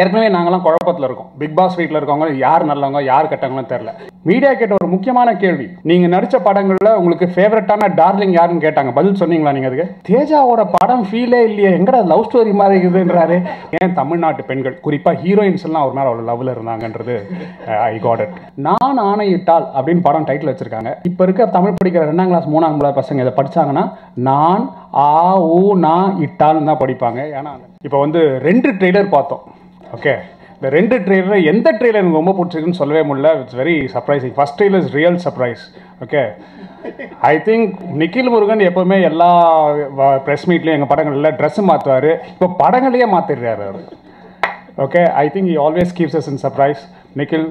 ஏற்கனவே நாங்களாம் குழப்பத்தில் இருக்கோம். பிக் பாஸ் வீட்டில் இருக்கவங்க யார் நல்லவங்க யார் கெட்டவங்களும் தெரில மீடியா கேட்ட ஒரு முக்கியமான கேள்வி நீங்கள் நடித்த படங்களில் உங்களுக்கு ஃபேவரட்டான டார்லிங் யாருன்னு கேட்டாங்க. பதில் சொன்னீங்களா நீங்கள் அதுக்கு? தேஜாவோட படம் ஃபீலே இல்லையே எங்கடா லவ் ஸ்டோரி மாதிரி இருக்குதுன்றாரு. ஏன் தமிழ்நாட்டு பெண்கள் குறிப்பாக ஹீரோயின்ஸ் எல்லாம் அவர் மேலே அவ்வளோ லவ்வில் இருந்தாங்கன்றது ஐ காட் இட் நான் ஆணையிட்டால் அப்படின்னு படம் டைட்டில் வச்சுருக்காங்க. இப்போ இருக்க தமிழ் படிக்கிற ரெண்டாம் கிளாஸ் மூணாம் கிளாஸ் பசங்க இதை படிச்சாங்கன்னா நான் ஆ ஊ நா இட்டால்னு தான் படிப்பாங்க. ஏன்னா இப்போ வந்து ரெண்டு ட்ரெய்லர் பார்த்தோம். ஓகே இந்த ரெண்டு ட்ரெய்லர் எந்த ட்ரெய்லர் எனக்கு ரொம்ப பிடிச்சிருக்குன்னு சொல்லவே முடியல. It's very surprising first trailer is real surprise okay I think Nikhil Murugan எப்பவுமே எல்லா ப்ரெஸ் மீட்லேயும் எங்கள் படங்களில் ட்ரெஸ்ஸு மாற்றுவார் இப்போ படங்களையே மாற்றிடுறாரு அவர். Okay I think he always keeps us in surprise Nikhil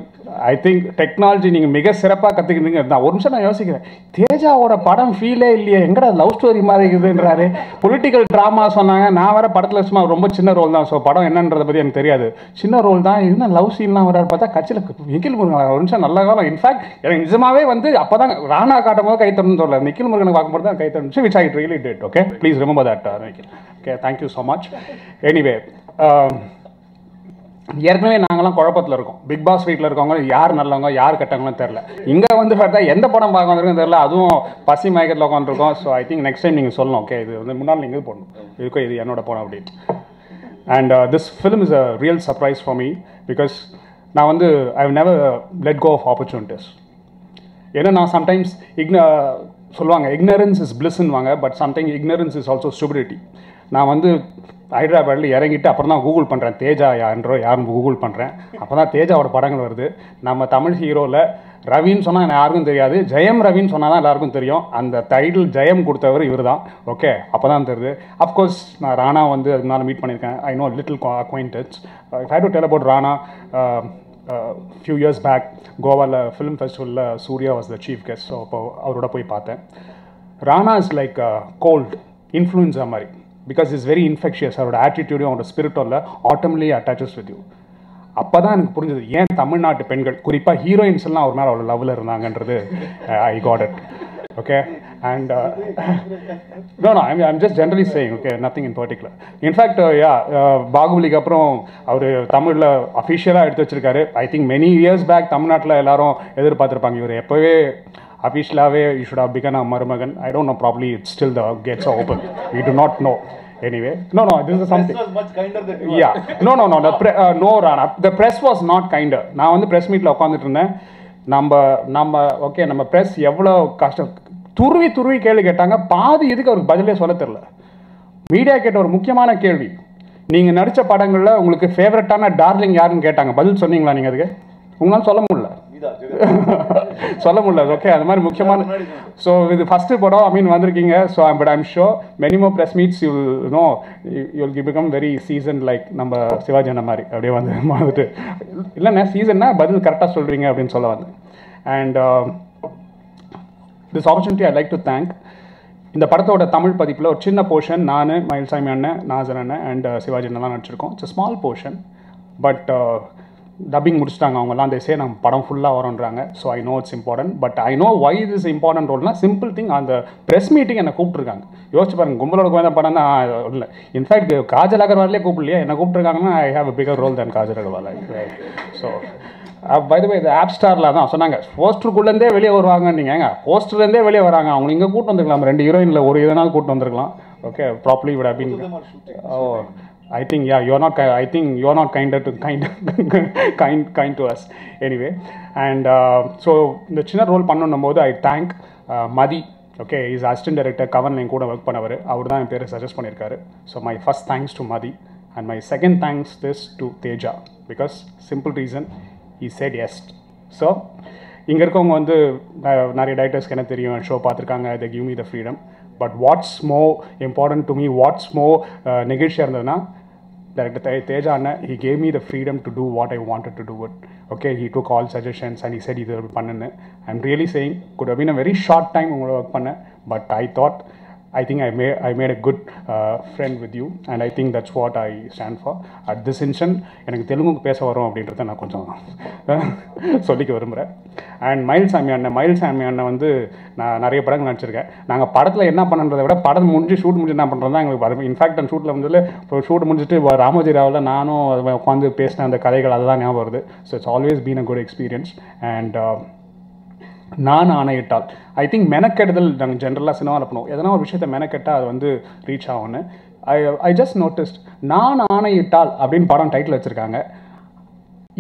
I think technology நீங்கள் மிக சிறப்பாக கற்றுக்கிறீங்க நான் ஒரு நிமிஷம் நான் யோசிக்கிறேன். தேஜாவோட படம் ஃபீலே இல்லையே. எங்கடா லவ் ஸ்டோரி மாதிரி இருக்குதுன்றாரு. பொலிட்டிக்கல் ட்ராமா சொன்னாங்க. நான் வேற படத்தில் சும்மா ரொம்ப சின்ன ரோல் தான். ஸோ படம் என்னன்றதை பற்றி எனக்கு தெரியாது. சின்ன ரோல் தான். என்ன லவ் சீன்லாம் வராரு பார்த்தா கட்சியில் நிக்கில் முருகன் ஒரு நிமிஷம் நல்ல காலம் இன்ஃபேக்ட் எனக்கு நிஜமாவே வந்து அப்போ தான் ராணா காட்டும் போது கை தரணும்னு சொல்லல நிக்கில் முருகனை பார்க்கும்போது தான் கை தரணும் which I really date okay please remember that Nikhil okay thank you so much anyway ஏற்கனவே நாங்களாம் குழப்பத்தில் இருக்கோம். பிக் பாஸ் வீட்டில் இருக்கவங்க யார் நல்லவங்க யார் கெட்டவங்களும் தெரில இங்கே வந்து பார்த்தா எந்த படம் பார்க்க வந்திருக்கும் தெரில அதுவும் பசி மயக்கத்தில் உட்காந்துருக்கோம் so I think next time நீங்கள் சொல்லணும் ஓகே இது வந்து முன்னால் நீங்கள் இது போடணும். இருக்கோ இது என்னோட படம் அப்படின்னு and this film is a real surprise for me because நான் வந்து I never let go of opportunities ஏன்னா நான் சம்டைம்ஸ் இக்ன சொல்லுவாங்க ignorance is பிளிஸ்ன்னுவாங்க but sometime ignorance is also stupidity நான் வந்து ஹைதராபாத்தில் இறங்கிட்டு அப்புறம் தான் கூகுள் பண்ணுறேன் தேஜா யாருன்றோ யாருன்னு கூகுள் பண்ணுறேன் அப்போ தான் தேஜாவோட படங்கள் வருது. நம்ம தமிழ் ஹீரோவில் ரவின்னு சொன்னால் எனக்கு யாருக்கும் தெரியாது. ஜெயம் ரவின்னு சொன்னால் தான் எல்லாருக்கும் தெரியும். அந்த டைட்டில் ஜெயம் கொடுத்தவர் இவர் தான் ஓகே அப்போ தான் தெரியுது அஃப்கோர்ஸ் நான் ராணா வந்து அதுக்கு முன்னால் மீட் பண்ணியிருக்கேன். I know little acquaintance hi to tell about Rana few years back கோவாவில் film ஃபெஸ்டிவலில் Surya was the chief guest so அப்போ அவரோட போய் பார்த்தேன். Rana is like cold influenza மாதிரி. பிகாஸ் இஸ் வெரி இன்ஃபெக்ஷியஸ் அவரோட ஆட்டிடியூடும் அவரோட ஸ்பிரிட்டோட ஆட்டோமலி அட்டாச்சஸ் வித் யூ அப்போ தான் எனக்கு புரிஞ்சது ஏன் தமிழ்நாட்டு பெண்கள் குறிப்பாக ஹீரோயின்ஸ் எல்லாம் அவர் மேலே அவ்வளோ லவ்வில் இருந்தாங்கன்றது I got it okay and no no I'm I'm just generally saying okay nothing in particular in fact yeah பாகுபலிக்கு அப்புறம் அவர் தமிழில் அஃபிஷியலாக எடுத்து வச்சிருக்காரு. I think many years back தமிழ்நாட்டில் எல்லாரும் எதிர்பார்த்துருப்பாங்க இவர் எப்போவே அஃபிஷியலாகவே you should have begun a மருமகன் I don't know probably it's still the gates open you do not know anyway no no this something was much kinder than you yeah no no no no Rana the press was not kinder நான் வந்து press மீட்டில் உட்காந்துட்டு இருந்தேன் நம்ம நம்ம okay நம்ம press எவ்வளோ கஷ்டம் துருவி துருவி கேள்வி கேட்டாங்க. பாதி இதுக்கு அவருக்கு பதிலே சொல்ல தெரில மீடியா கேட்ட ஒரு முக்கியமான கேள்வி. நீங்கள் நடித்த படங்களில் உங்களுக்கு ஃபேவரட்டான டார்லிங் யாருன்னு கேட்டாங்க. பதில் சொன்னீங்களா நீங்கள் அதுக்கு? உங்களால் சொல்ல முடியல. சொல்ல முடியல. ஓகே அது மாதிரி முக்கியமான ஸோ இது ஃபஸ்ட்டு படம் ஐ மீன் வந்திருக்கீங்க. So but I'm sure many more press meets you know you'll become very season like நம்ம சிவாஜி அண்ணா மாதிரி. அப்படியே வந்து வந்துட்டு. இல்லைண்ணே சீசன்னா பதில் கரெக்டாக சொல்கிறீங்க அப்படின்னு சொல்ல வந்தேன். And this opportunity I like to thank இந்த படத்தோட தமிழ் பதிப்பில் ஒரு சின்ன போர்ஷன் நான் மயில்சாமி அண்ணன் நாசர் அண்ணன் அண்ட் சிவாஜி அண்ணன் தான் நடிச்சிருக்கோம். It's small portion but dubbing முடிச்சிட்டாங்க அவங்கலாம் அந்த சே நம்ம படம் ஃபுல்லாக வரோன்றாங்க so I know it's important but I know why is important ரோல்னா simple thing அந்த ப்ரெஸ் மீட்டிங் என்னை கூப்பிட்ருக்காங்க யோசிச்சு பாருங்க கும்பலோட கோயந்த படம் தான் இல்லை. இன்ஃபேக்ட் காஜல் அகர்வாலே கூப்பிடலையே என்ன கூப்பிட்ருக்காங்கன்னா I have a bigger role than Kajal Agarwal so by the இது ஆப் ஸ்டாரில் தான் சொன்னாங்க. போஸ்டருக்குள்ளேருந்தே வெளியே வருவாங்க நீங்கள் போஸ்டர்லேருந்தே வெளியே வராங்க. அவங்க இங்கே கூட்டு வந்துருக்கலாம். ரெண்டு ஹீரோயினில் ஒரு இதனால் கூட்டு வந்திருக்கலாம். Okay probably with been oh I think yeah you're not I think you're not kind to kind kind kind to us anyway and so இந்த சின்ன ரோல் பண்ணணும் போது I thank Mathi okay is assistant director Kavan என் கூட work பண்ணவர். அவர் தான் என் பேரை suggest பண்ணியிருக்காரு so my first thanks to Mathi and my second thanks this to Teja because simple reason he said yes so இங்கே இருக்கவங்க வந்து நிறைய டைரக்டர்ஸ்க்கு என்ன தெரியும் ஷோ பார்த்துருக்காங்க the give me the freedom but what's more important to me what's more நெகிழ்ச்சியாக இருந்ததுன்னா director தே தேஜா அண்ணன் he gave me the freedom to do what I wanted to do it okay he took all suggestions and he said இது பண்ணுன்னு. I am really saying good have been a very short time உங்களோட work பண்ணேன் but I thought I think I made I made a good uh, friend with you, and I think that's what I stand for. At this instant, எனக்கு தெலுங்குக்கு பேச வரும் அப்படின்றத நான் கொஞ்சம் uh, சொல்லிக்க விரும்புகிறேன் அண்ட் மயில் சாமி அண்ணன் மயில் சாமி அண்ணன் வந்து நான் நிறைய படங்கள் நடிச்சிருக்கேன். நாங்கள் படத்தில் என்ன பண்ணுறதை விட படம் முடிஞ்சு ஷூட் முடிஞ்சு என்ன பண்ணுறது தான் எங்களுக்கு இன்ஃபேக்ட் அந்த ஷூட்டில் வந்து இப்போ ஷூட் முடிஞ்சுட்டு வ- ராமோஜி ராவில் நானும் அதை உட்காந்து பேசின அந்த கதைகள் அதுதான் ஞாபகம் வருது. So it's always been a good experience and நான் ஆணையிட்டால். ஐ திங்க் மெனக்கெடுதல் நாங்கள் ஜென்ரலாக சினிமாவில் பண்ணுவோம். எதனா ஒரு விஷயத்தை மெனக்கெட்டால் அது வந்து ரீச் ஆகும்னு. ஐ ஐ ஜஸ்ட் நோட்டிஸ்ட் நான் ஆணையிட்டால் அப்படின்னு படம் டைட்டில் வச்சுருக்காங்க.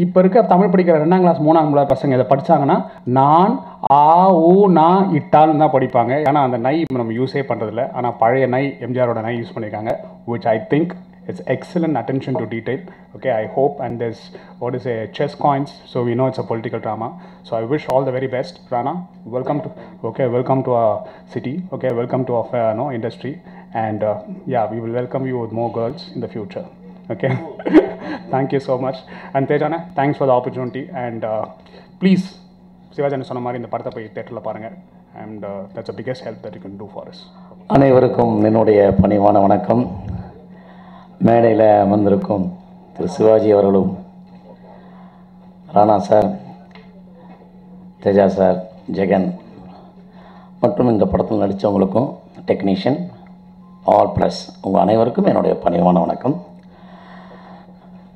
இப்போ இருக்க தமிழ் படிக்கிற ரெண்டாம் கிளாஸ் மூணாம் கிளாஸ் பசங்க இதை படிச்சாங்கன்னா நான் ஆ ஊ நா இட்டால்னு தான் படிப்பாங்க. ஏன்னா அந்த நை நம்ம யூஸே பண்ணுறதில்ல ஆனால் பழைய நை எம்ஜிஆரோட நை யூஸ் பண்ணியிருக்காங்க which I think it's excellent attention to detail okay i hope and there's what is a chess coins so we know it's a political drama so i wish all the very best rana welcome to okay welcome to our city okay welcome to our uh, no industry and uh, yeah we will welcome you with more girls in the future okay thank you so much and tejana thanks for the opportunity and uh, please Sivaji சொன்ன மாதிரி இந்த படத்தை போய் தேட்டரில் பாருங்கள் and that's a biggest help that you can do for us அனைவருக்கும் என்னுடைய பணிவான வணக்கம் மேடையில் அமர்ந்திருக்கும் திரு சிவாஜி அவர்களும் ராணா சார் தேஜா சார் ஜெகன் மற்றும் இந்த படத்தில் நடித்தவங்களுக்கும் டெக்னீஷியன் ஆல் ப்ளஸ் உங்கள் அனைவருக்கும் என்னுடைய பணிவான வணக்கம்.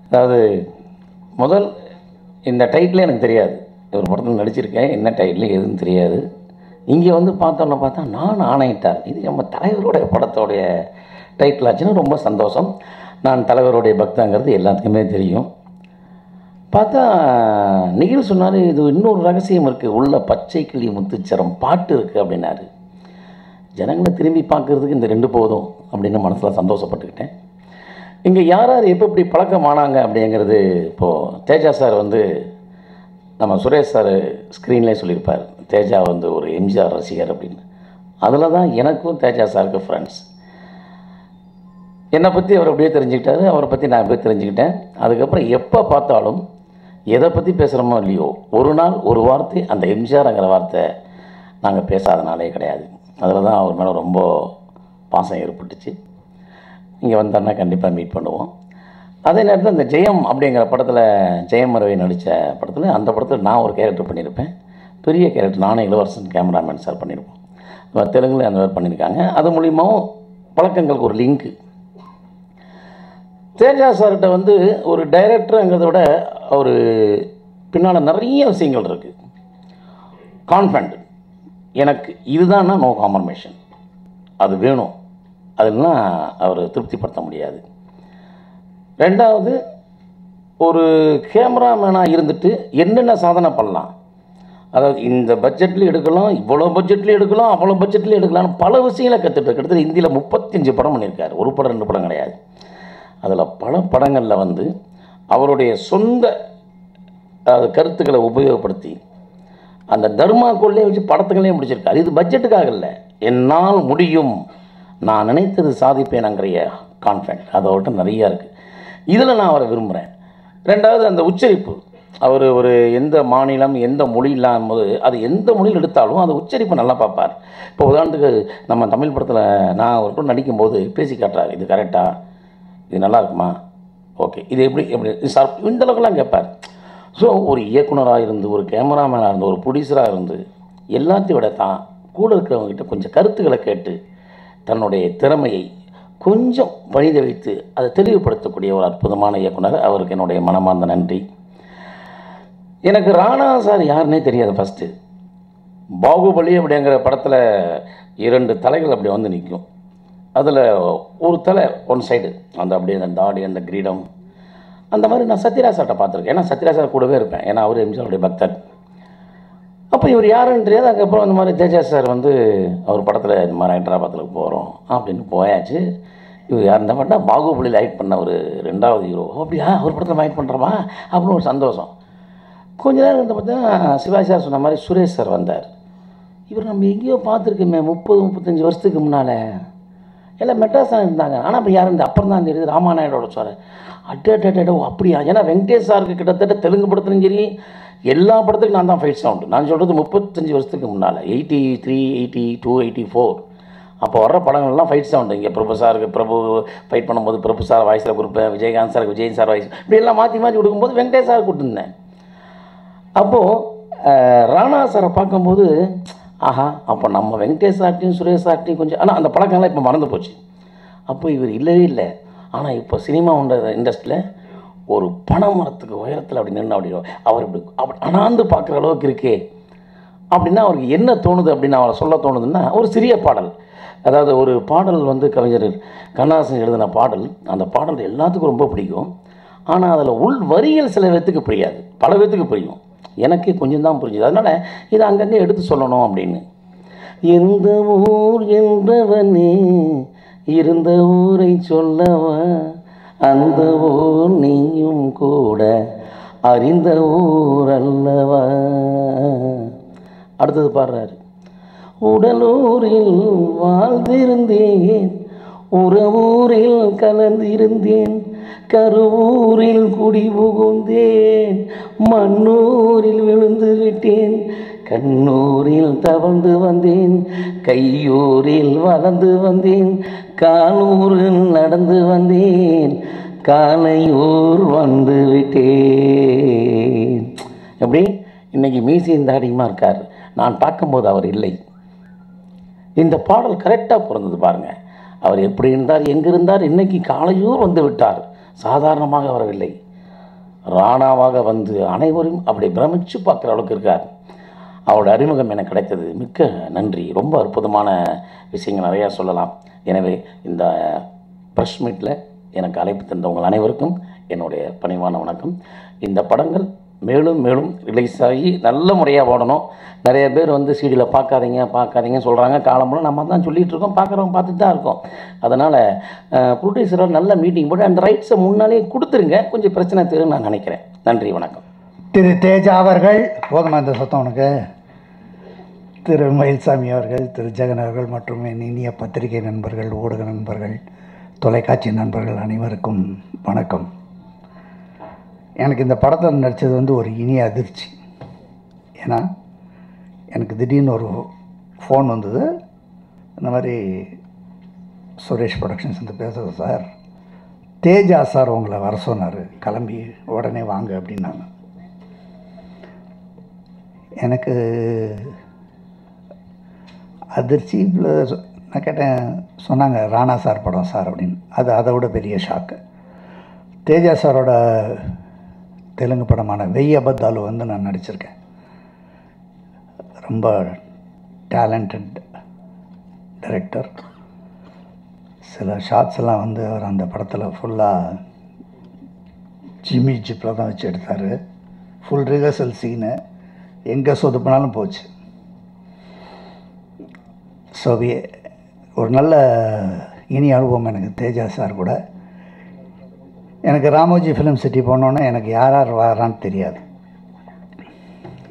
அதாவது முதல் இந்த டைட்டில் எனக்கு தெரியாது. ஒரு படத்தில் நடிச்சிருக்கேன் என்ன டைட்டில் எதுவும் தெரியாது. இங்கே வந்து பார்த்தோன்னு பார்த்தா நான் ஆணையிட்டார். இது நம்ம தலைவருடைய படத்தோடைய டைட்டில் ஆச்சுன்னு ரொம்ப சந்தோஷம். நான் தலைவருடைய பக்தங்கிறது எல்லாத்துக்குமே தெரியும். பார்த்தா நிகில் சொன்னார் இது இன்னொரு ரகசியம் இருக்குது உள்ள பச்சை கிளி முத்துச்சரம் பாட்டு இருக்குது அப்படின்னாரு. ஜனங்களை திரும்பி பார்க்கறதுக்கு இந்த ரெண்டு போதும் அப்படின்னு மனசில் சந்தோஷப்பட்டுக்கிட்டேன். இங்கே யார் யார் எப்போ இப்படி பழக்கமானாங்க அப்படிங்கிறது இப்போது தேஜா சார் வந்து நம்ம சுரேஷ் சார் ஸ்க்ரீன்லேயே சொல்லியிருப்பார். தேஜா வந்து ஒரு எம்ஜிஆர் ரசிகர் அப்படின்னு. அதில் தான் எனக்கும் தேஜா சாருக்கு ஃப்ரெண்ட்ஸ் என்னை பற்றி அவர் அப்படியே தெரிஞ்சுக்கிட்டாரு அவரை பற்றி நான் அப்படியே தெரிஞ்சுக்கிட்டேன். அதுக்கப்புறம் எப்போ பார்த்தாலும் எதை பற்றி பேசுகிறோமோ இல்லையோ ஒரு நாள் ஒரு வார்த்தை அந்த எம்ஜிஆர்ங்கிற வார்த்தை நாங்கள் பேசாதனாலே கிடையாது. அதில் தான் அவர் மேலே ரொம்ப பாசம் ஏற்பட்டுச்சு. இங்கே வந்தாருன்னா கண்டிப்பாக மீட் பண்ணுவோம். அதே நேரத்தில் இந்த ஜெயம் அப்படிங்கிற படத்தில் ஜெயம் மரவை நடித்த படத்தில் அந்த படத்தில் நான் ஒரு கேரக்டர் பண்ணியிருப்பேன். பெரிய கேரக்டர் நானே இளவரசன் கேமராமேன் சார் பண்ணியிருப்போம். தெலுங்குல அந்த மாதிரி பண்ணியிருக்காங்க. அது மூலியமாகவும் பழக்கங்களுக்கு ஒரு லிங்க்கு தேஜா சார்கிட்ட வந்து ஒரு டைரக்டருங்கிறத விட அவர் பின்னால் நிறைய விஷயங்கள் இருக்குது கான்ஃபிடண்ட் எனக்கு இதுதான்னா நோ காம்பர்மேஷன் அது வேணும். அதெல்லாம் அவர் திருப்திப்படுத்த முடியாது. ரெண்டாவது ஒரு கேமராமேனாக இருந்துட்டு என்னென்ன சாதனை பண்ணலாம்? அதாவது இந்த பட்ஜெட்லேயும் எடுக்கலாம் இவ்வளோ பட்ஜெட்லேயும் எடுக்கலாம் அவ்வளோ பட்ஜெட்லேயும் எடுக்கலாம்னு பல விஷயங்களை கற்றுட்டு கிட்டத்தட்ட இந்தியில் முப்பத்தஞ்சு படம் பண்ணியிருக்காரு. ஒரு படம் ரெண்டு படம் கிடையாது. அதில் பல படங்களில் வந்து அவருடைய சொந்த கருத்துக்களை உபயோகப்படுத்தி அந்த தர்மாக்குள்ளே வச்சு படத்துங்களே முடிச்சிருக்காரு. இது பட்ஜெட்டுக்காக இல்லை. என்னால் முடியும். நான் நினைத்தது சாதிப்பேனுங்கிற கான்ஃபிடென்ட் அதோட நிறையா இருக்குது இதில் நான் அவரை விரும்புகிறேன் ரெண்டாவது அந்த உச்சரிப்பு. அவர் ஒரு எந்த மாநிலம் எந்த மொழி இல்லாமல் அது எந்த மொழியில் எடுத்தாலும் அந்த உச்சரிப்பு நல்லா பார்ப்பார். இப்போ உதாரணத்துக்கு நம்ம தமிழ் படத்தில் நான் ஒரு படம் நடிக்கும்போது பேசி காட்டுறாரு. இது கரெக்டாக இது நல்லா இருக்குமா ஓகே. இது எப்படி எப்படி? சார் இந்த அளவுக்குலாம் கேட்பார் ஸோ ஒரு இயக்குனராக இருந்து ஒரு கேமராமேனாக இருந்து ஒரு ப்ரொடியூசராக இருந்து எல்லாத்தையும் விட தான் கூட இருக்கிறவங்ககிட்ட கொஞ்சம் கருத்துக்களை கேட்டு தன்னுடைய திறமையை கொஞ்சம் பணித வைத்து அதை தெளிவுபடுத்தக்கூடிய ஒரு அற்புதமான இயக்குனர். அவருக்கு என்னுடைய மனமார்ந்த நன்றி. எனக்கு ராணா சார் யாருன்னே தெரியாது ஃபஸ்ட்டு பாகுபலி அப்படிங்கிற படத்தில் இரண்டு தலைகள் அப்படி வந்து நிற்கும். அதில் ஒரு தலை ஒன் சைடு அந்த அப்படியே அந்த தாடி அந்த கிரீடம். அந்த மாதிரி நான் சத்யராசாட்டை பார்த்துருக்கேன். ஏன்னா சத்யராசா கூடவே இருப்பேன். ஏன்னா அவர் எம்ஜிஆருடைய பக்தர். அப்போ இவர் யாருன்னு தெரியாது. அதுக்கப்புறம் இந்த மாதிரி தேஜா சார் வந்து அவர் படத்தில் இந்த மாதிரி ஹைதராபாத்தில் போகிறோம் அப்படின்னு போயாச்சு. இவர் யார் இருந்தால் பார்த்தா பாகுபலியில் ஆக்ட் பண்ண ஒரு ரெண்டாவது ஹீரோ அப்படியா? அவர் படத்தில் ஆக்ட் பண்ணுறோமா அப்படின்னு ஒரு சந்தோஷம். கொஞ்ச நேரம் இருந்து பார்த்தா சிவாஜி சார் சொன்ன மாதிரி சுரேஷ் சார் வந்தார். இவர் நம்ம எங்கேயோ பார்த்துருக்கோமே முப்பது முப்பத்தஞ்சு வருஷத்துக்கு முன்னால். எல்லாம் மெட்ராஸ் இருந்தாங்க. ஆனால் இப்போ யாரும் இந்த அப்புறம் தான் தெரியுது ராமாநாயுடோட சார். அட்டோ அப்படியா? ஏன்னா வெங்கடேஷ் சாருக்கு கிட்டத்தட்ட தெலுங்கு படத்துலையும் சரி எல்லா படத்துக்கும் நான் தான் ஃபைட் சவுண்டு நான் சொல்கிறது முப்பத்தஞ்சு வருஷத்துக்கு முன்னால் eighty three eighty two eighty four அப்போ வர்ற படங்கள்லாம் ஃபைட் சவுண்டு இங்கே பிரபு சாருக்கு பிரபு ஃபைட் பண்ணும்போது பிரபு சார் வாய்ஸில் கொடுப்பேன் விஜயகாந்த் சாருக்கு விஜய் சார் வாய்ஸ் இப்படி எல்லாம் மாற்றி மாற்றி கொடுக்கும்போது வெங்கடேஷ் சார் கொடுத்துருந்தேன் அப்போது ராணா சாரை பார்க்கும்போது ஆஹா அப்போ நம்ம வெங்கடேஷ் சார்ட்டையும் சுரேஷ் சார்ட்டையும் கொஞ்சம் ஆனால் அந்த பழக்கம்லாம் இப்போ மறந்து போச்சு. அப்போ இவர் இல்லவே இல்லை. ஆனால் இப்போ சினிமா இண்டஸ்ட்ரியில் ஒரு பனை மரத்துக்கு உயரத்தில் அப்படி நின்று அப்படி அவர் இப்படி அப்படி அனாந்து பார்க்குற அளவுக்கு இருக்கே. அப்படின்னா அவருக்கு என்ன தோணுது அப்படின்னு அவரை சொல்ல தோணுதுன்னா ஒரு சிறிய பாடல். அதாவது ஒரு பாடல் வந்து கவிஞர் கண்ணாசன் எழுதின பாடல். அந்த பாடல் எல்லாத்துக்கும் ரொம்ப பிடிக்கும். ஆனால் அதில் உள் வரிகள் சில பேர்த்துக்கு புரியாது. பல பேர்த்துக்கு புரியும். எனக்கு கொஞ்சம் தான் புரிஞ்சுது. அதனால் இதை அங்கங்கே எடுத்து சொல்லணும் அப்படின்னு. எந்த ஊர் என்றவனே இருந்த ஊரை சொல்லவா? அந்த ஊர் நீயும் கூட அறிந்த ஊர் அல்லவா? அடுத்தது பாடுறாரு. உடலூரில் வாழ்ந்திருந்தேன் உறவூரில் கலந்திருந்தேன் கரூரில் குடி புகுந்தேன் மண்ணூரில் விழுந்து விட்டேன் கண்ணூரில் தவழ்ந்து வந்தேன். கையூரில் வளர்ந்து வந்தேன். காலூரில் நடந்து வந்தேன். காலையூர் வந்து விட்டேன் எப்படி? இன்னைக்கு மீசியும் தாடியுமா இருக்கார். நான் பார்க்கும்போது அவர் இல்லை. இந்த பாடல் கரெக்டாக பிறந்தது பாருங்க. அவர் எப்படி இருந்தார் எங்கே இருந்தார் இன்னைக்கு காலையூர் வந்து விட்டார் சாதாரணமாக வரவில்லை. ராணாவாக வந்து அனைவரும் அப்படி பிரமிச்சு பார்க்குற அளவுக்கு இருக்கார். அவரோட அறிமுகம் எனக்கு கிடைத்தது. மிக்க நன்றி. ரொம்ப அற்புதமான விஷயங்கள் நிறையா சொல்லலாம். எனவே இந்த ப்ரெஷ் மீட்டில் எனக்கு அழைப்பு தந்தவங்கள் அனைவருக்கும் என்னுடைய பணிவான வணக்கம். இந்த படங்கள் மேலும் மேலும் ரிலீஸ் ஆகி நல்ல முறையாக ஓடணும் நிறைய பேர் வந்து சீடியில் பார்க்காதீங்க பார்க்காதீங்க சொல்கிறாங்க காலம்புல நம்ம தான் சொல்லிகிட்ருக்கோம் இருக்கோம் பார்க்குறவங்க பார்த்துட்டு தான் இருக்கோம். அதனால் ப்ரொடியூசராக நல்ல மீட்டிங் போட்டு அந்த ரைட்ஸை முன்னாலே கொடுத்துருங்க. கொஞ்சம் பிரச்சனை தீரும்னு நான் நினைக்கிறேன். நன்றி வணக்கம். திரு தேஜா அவர்கள் போதுமா இந்த சத்தம் உனக்கு? திரு மயில்சாமி அவர்கள் திரு ஜெகன் அவர்கள் மற்றும் என் இனிய பத்திரிகை நண்பர்கள் ஊடக நண்பர்கள் தொலைக்காட்சி நண்பர்கள் அனைவருக்கும் வணக்கம். எனக்கு இந்த படத்தில் நடித்தது வந்து ஒரு இனிய அதிர்ச்சி. ஏன்னா எனக்கு திடீர்னு ஒரு ஃபோன் வந்தது. இந்த மாதிரி சுரேஷ் ப்ரொடக்ஷன்ஸ் வந்து பேசுகிறது சார் தேஜா சார் உங்களை வர சொன்னார். கிளம்பி உடனே வாங்க அப்படின்னாங்க. எனக்கு அதிர்ச்சி நான் கேட்டேன் சொன்னாங்க ராணா சார் படம் சார் அப்படின்னு. அது அதை விட பெரிய ஷாக்கு தேஜா சாரோட தெலுங்கு படமான வெய் அபத்தாலு வந்து நான் நடிச்சிருக்கேன். ரொம்ப டேலண்டட் டைரக்டர் சில ஷார்ட்ஸ் எல்லாம் வந்து அவர் அந்த படத்தில் ஃபுல்லாக ஜிம்மி ஜிப்பில் தான் வச்சு எடுத்தார். ஃபுல் ரிஹர்சல் சீனு எங்கே சொதுப்பினாலும் போச்சு. ஸோ ஒரு நல்ல இனி அனுபவம் எனக்கு தேஜா சார் கூட. எனக்கு ராமோஜி ஃபிலிம் சிட்டி போனோன்னே எனக்கு யார் யார் வரான்னு தெரியாது.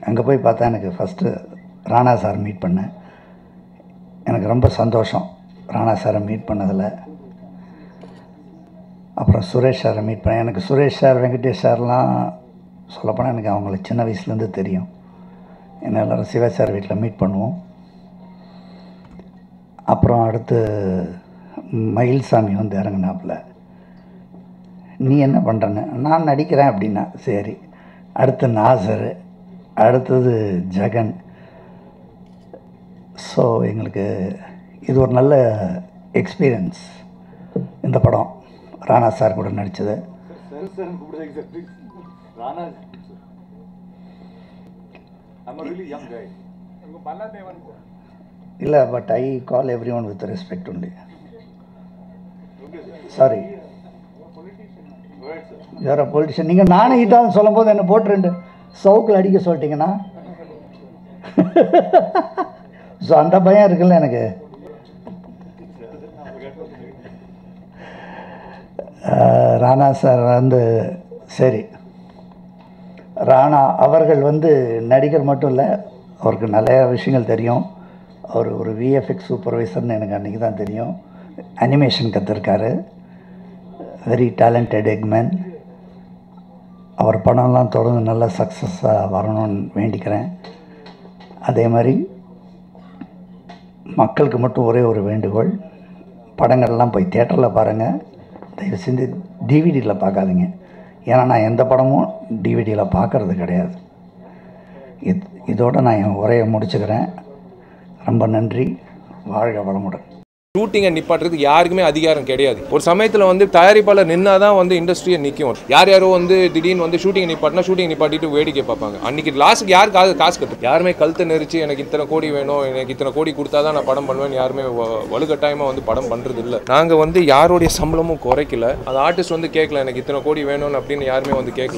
அங்கே போய் பார்த்தா எனக்கு ஃபஸ்ட்டு ராணா சார் மீட் பண்ணேன். எனக்கு ரொம்ப சந்தோஷம் ராணா சாரை மீட் பண்ணதில். அப்புறம் சுரேஷ் சாரை மீட் பண்ணேன். எனக்கு சுரேஷ் சார் வெங்கடேஷ் சார்லாம் சொல்லப்போனால் எனக்கு அவங்கள சின்ன வயசுலேருந்து தெரியும். என்ன எல்லோரும் சிவா சார் வீட்டில் மீட் பண்ணுவோம். அப்புறம் அடுத்து மயில்சாமி வந்து இறங்கினாப்புல. நீ என்ன பண்ணுறன்னு நான் நடிக்கிறேன் அப்படின்னா சரி. அடுத்து நாசர் அடுத்தது ஜெகன். ஸோ எங்களுக்கு இது ஒரு நல்ல எக்ஸ்பீரியன்ஸ் இந்த படம் ராணா சார் கூட நடித்தது இல்லை but I call every one with respect உண்டு சாரி யார பொலிட்டிஷியன் நீங்கள் நானே ஹீட்டான்னு சொல்லும்போது என்ன போட்டு ரெண்டு சவுக்கில் அடிக்க சொல்லிட்டீங்கன்னா. ஸோ அந்த பயம் இருக்குல்ல எனக்கு. ராணா சார் வந்து சரி. ராணா அவர்கள் வந்து நடிகர் மட்டும் இல்லை அவருக்கு நிறைய விஷயங்கள் தெரியும். அவர் ஒரு விஎஃப்எக்ஸ் சூப்பர்வைசர்னு எனக்கு அன்றைக்கி தான் தெரியும். அனிமேஷன் கற்றுருக்காரு வெரி டேலண்டட் எக்மேன் அவர் படம்லாம் தொடர்ந்து நல்லா சக்ஸஸாக வரணும்னு வேண்டிக்கிறேன் அதே மாதிரி மக்களுக்கு மட்டும் ஒரே ஒரு வேண்டுகோள் படங்கள்லாம் போய் தேட்டரில் பாருங்கள் தயவு செஞ்சு டிவிடியில் பார்க்காதீங்க ஏன்னா நான் எந்த படமும் டிவிடியில் பார்க்கறது கிடையாது இது இதோடு நான் என் உரையை முடிச்சுக்கிறேன் ரொம்ப நன்றி வாழ்க வளமுடன் ஷூட்டிங்கை நிப்பாட்டுறதுக்கு யாருக்குமே அதிகாரம் கிடையாது. ஒரு சமயத்தில் வந்து தயாரிப்பாளர் நின்னா தான் வந்து இண்டஸ்ட்ரியை நிற்கும் யார் யாரோ வந்து திடீர்னு வந்து ஷூட்டிங் நிப்பாட்டினா ஷூட்டிங் நிப்பாட்டிட்டு வேடிக்கை பார்ப்பாங்க. அன்னைக்கு லாஸ்ட்டுக்கு யார் காசு காசு யாருமே கழுத்தை நெரிச்சு எனக்கு இத்தனை கோடி வேணும் எனக்கு இத்தனை கோடி கொடுத்தா தான் நான் படம் பண்ணுவேன் யாருமே வ- வலுக்கட்டாயமாக வந்து படம் பண்ணுறது இல்லை நாங்கள் வந்து யாருடைய சம்பளமும் குறைக்கல. அந்த ஆர்டிஸ்ட் வந்து கேட்கல எனக்கு இத்தனை கோடி வேணும்னு அப்படின்னு யாருமே வந்து கேட்கல